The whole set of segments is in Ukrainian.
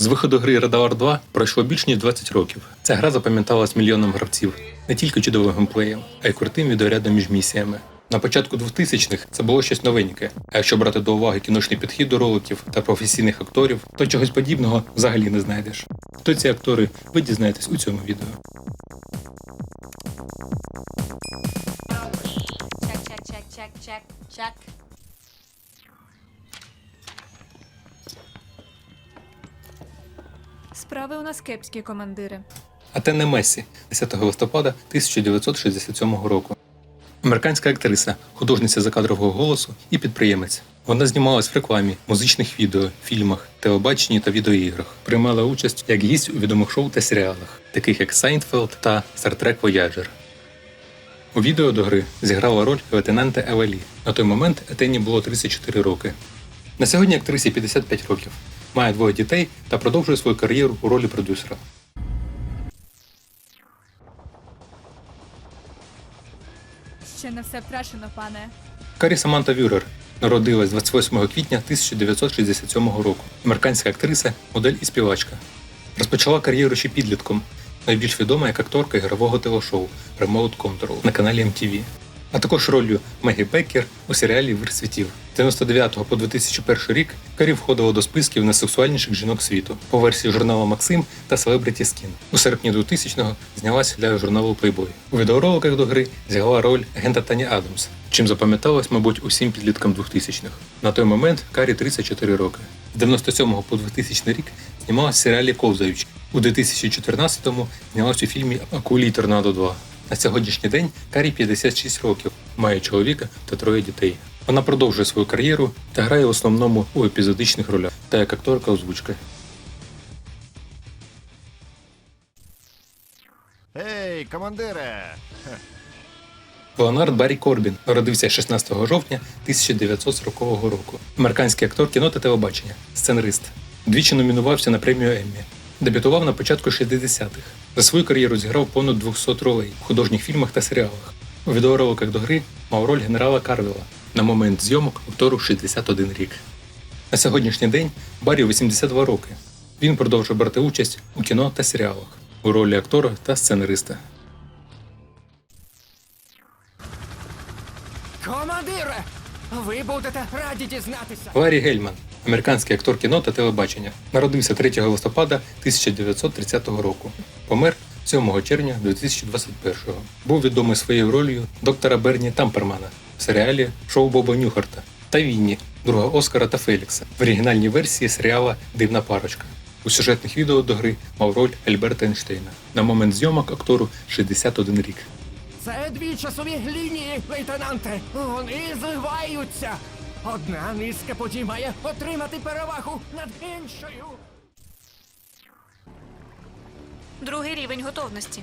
З виходу гри Radar 2 пройшло більш ніж 20 років. Ця гра запам'яталась мільйонам гравців не тільки чудовим геймплеєм, а й крутим відеорядом між місіями. На початку 2000-х це було щось новеньке. А якщо брати до уваги кіношний підхід до роликів та професійних акторів, то чогось подібного взагалі не знайдеш. Хто ці актори, ви дізнаєтесь у цьому відео. Check, check, check, Справи у нас кепські, командири. А те не Месі 10 листопада 1967 року. Американська актриса, художниця закадрового голосу і підприємець. Вона знімалась в рекламі, музичних відео, фільмах, телебаченні та відеоіграх. Приймала участь як гість у відомих шоу та серіалах, таких як Сайнтфелд та Trek Voyager. У відео до гри зіграла роль лейтенанта Евелі. На той момент Етені було 34 роки. На сьогодні актрисі 55 років, має двоє дітей та продовжує свою кар'єру у ролі продюсера. Ще не все втрачено, пане. Карі Саманта Вюрер народилась 28 квітня 1967 року. Американська актриса, модель і співачка. Розпочала кар'єру ще підлітком, найбільш відома як акторка ігрового телешоу Remote Control на каналі MTV. А також роллю Мегі Беккер у серіалі Вир світів. З 99 по 2001 рік Карі входила до списків найсексуальніших жінок світу по версії журналу Максим та Celebrity Skin. У серпні 2000-го знялася для журналу Playboy. У відеороликах до гри зіграла роль агента Тані Адамс, чим запам'яталась, мабуть, усім підліткам 2000-х. На той момент Карі 34 роки. З 97 по 2000 рік знімалась в серіалі Ковзаючи. У 2014-му знялась у фільмі Акулі Торнадо 2. На сьогоднішній день Карі 56 років, має чоловіка та троє дітей. Вона продовжує свою кар'єру та грає в основному у епізодичних ролях та як акторка озвучки. Ей, командире! Леонард Баррі Корбін народився 16 жовтня 1940 року. Американський актор кіно та телебачення, сценарист. Двічі номінувався на премію Еммі. Дебютував на початку 60-х. За свою кар'єру зіграв понад 200 ролей в художніх фільмах та серіалах. У відеороликах до гри мав роль генерала Карвела. На момент зйомок актору 61 рік. На сьогоднішній день Баррі 82 роки. Він продовжує брати участь у кіно та серіалах у ролі актора та сценариста. Командире! Ви будете раді дізнатися. Ларі Гельман, американський актор кіно та телебачення, народився 3 листопада 1930 року. Помер 7 червня 2021-го. Був відомий своєю ролью доктора Берні Тампермана в серіалі Шоу Боба Нюхарта та Вінні, друга Оскара та Фелікса в оригінальній версії серіала Дивна парочка. У сюжетних відео до гри мав роль Альберта Ейнштейна. На момент зйомок актору 61 рік. Це дві часові лінії, лейтенанте. Вони зливаються. Одна низка потім має отримати перевагу над іншою. Другий рівень готовності.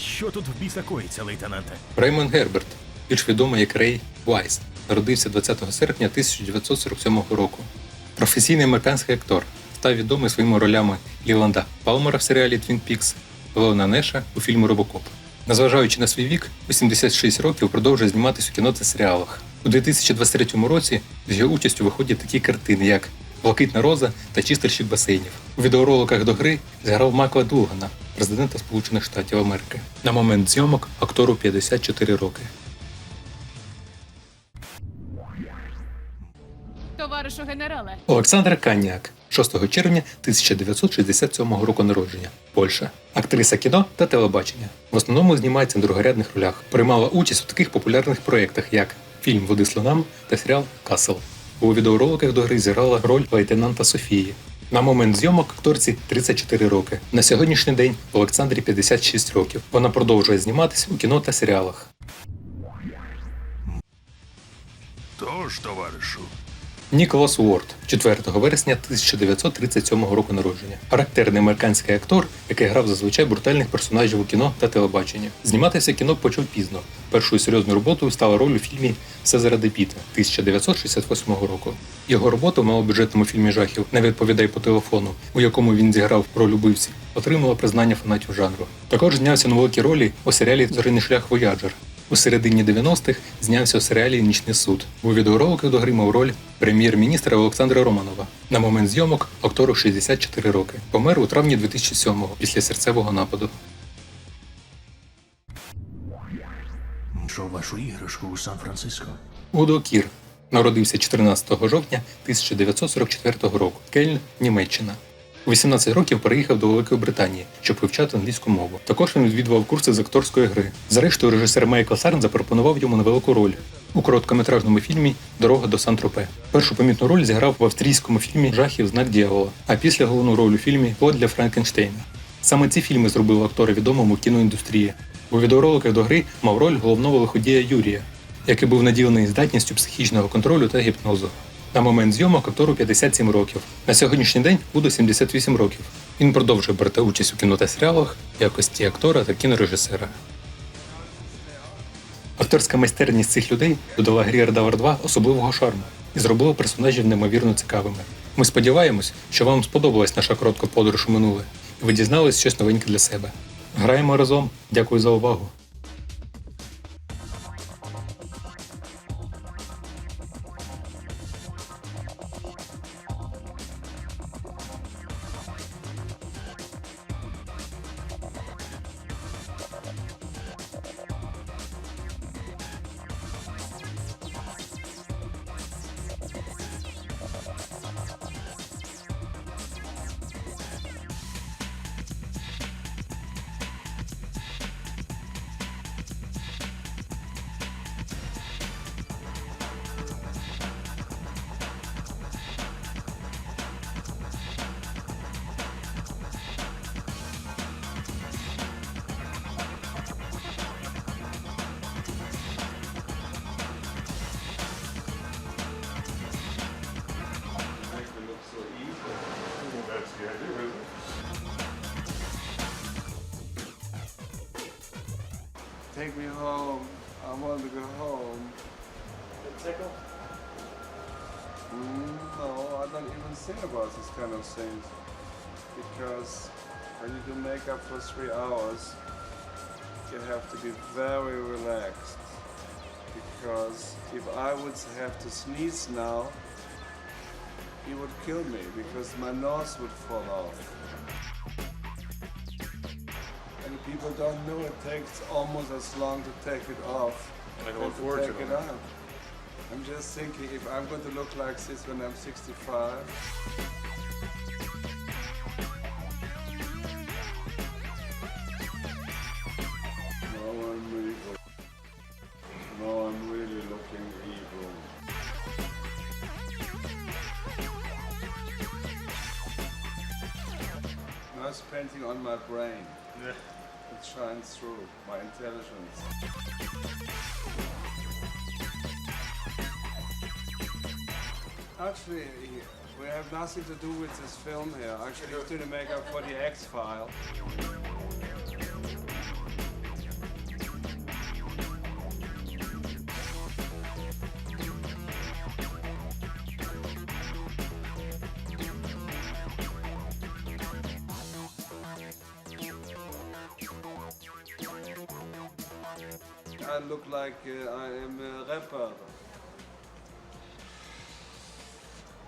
Що тут в біса коїться, лейтенанте? Реймон Герберт, більш відомий як Рей Вайс, народився 20 серпня 1947 року. Професійний американський актор, став відомий своїми ролями Ліланда Палмера в серіалі Твін Пікс, Леона Неша у фільмі Робокоп. Незважаючи на свій вік, 86 років продовжує зніматися у кіно та серіалах. У 2023 році з його участю виходять такі картини, як Блакитна роза та чистильщик басейнів. У відеороликах до гри зіграв Макла Дугана, президента Сполучених Штатів Америки. На момент зйомок актору 54 роки. Товаришу генерале. Олександра Каніак, 6 червня 1967 року народження, Польща. Актриса кіно та телебачення. В основному знімається на другорядних ролях. Приймала участь у таких популярних проєктах, як фільм Води слонам та серіал Касл. У відеороликах до гри зіграла роль лейтенанта Софії. На момент зйомок акторці 34 роки. На сьогоднішній день Олександрі 56 років. Вона продовжує зніматися у кіно та серіалах. Тож, товаришу. Ніколас Уорд, 4 вересня 1937 року народження. Характерний американський актор, який грав зазвичай брутальних персонажів у кіно та телебаченні. Зніматися кіно почав пізно. Першою серйозною роботою стала роль у фільмі Все заради Піта 1968 року. Його робота в малобюджетному фільмі жахів Не відповідай по телефону, у якому він зіграв роль убивці, отримала признання фанатів жанру. Також знявся на великій ролі у серіалі Зоряний шлях Вояджер У середині 90-х знявся у серіалі Нічний суд. У відеоролику до гри мав роль прем'єр-міністра Олександра Романова. На момент зйомок актору 64 роки. Помер у травні 2007-го після серцевого нападу. Знайшов вашу іграшку у Сан-Франциско. Удо Кір народився 14 жовтня 1944 року. Кельн, Німеччина. У 18 років переїхав до Великої Британії, щоб вивчати англійську мову. Також він відвідував курси з акторської гри. Зрештою, режисер Майкл Сарн запропонував йому невелику роль у короткометражному фільмі Дорога до Сан-Тропе. Першу помітну роль зіграв в австрійському фільмі Жахів знак дьявола, а після головну роль у фільмі Плод для Франкенштейна. Саме ці фільми зробили актора відомим у кіноіндустрії. У відеороликах до гри мав роль головного лиходія Юрія, який був наділений здатністю психічного контролю та гіпнозу. На момент зйомок актору 57 років. На сьогоднішній день Удо 78 років. Він продовжує брати участь у кіно та серіалах в якості актора та кінорежисера. Акторська майстерність цих людей додала грі Ардавар 2 особливого шарму і зробила персонажів неймовірно цікавими. Ми сподіваємось, що вам сподобалась наша коротка подорож у минуле, і ви дізнались щось новеньке для себе. Граємо разом. Дякую за увагу. Take me home. I want to go home. Mm, no, I don't even think about this kind of things. Because when you do makeup for three hours, you have to be very relaxed. Because if I would have to sneeze now, he would kill me because my nose would fall off. And people don't know it takes almost as long to take it off than to take it on. I'm just thinking if I'm going to look like this when I'm 65, no one really, no one really looking evil. Now it's painting on my brain. It shines through my intelligence. Actually, we have nothing to do with this film here. Actually, it's doing the makeup for the X I look like uh, I am a rapper.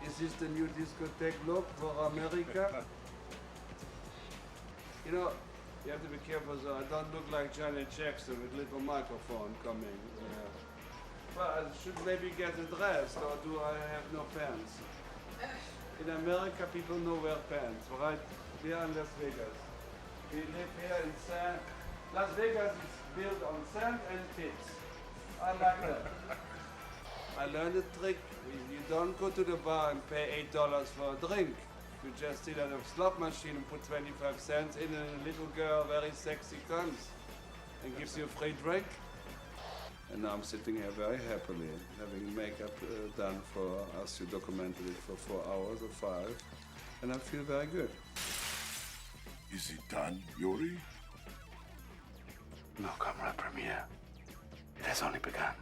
Is this the new discotheque look for America? You know, you have to be careful so I don't look like Janet Jackson with little microphone coming. Uh, well, I should maybe get dressed, or do I have no pants? In America, people know wear pants, right? Here in Las Vegas. We live here in sand. Las Vegas built on sand and pits. I like that. I learned a trick. You don't go to the bar and pay eight dollars for a drink. You just sit at a slot machine and put 25 cents in, and a little girl, very sexy, comes and gives you a free drink. And now I'm sitting here very happily, having makeup uh, done for us. You documented it for four hours or five, and I feel very good. Is it done, Yuri? Nakamura premiere. It has only begun.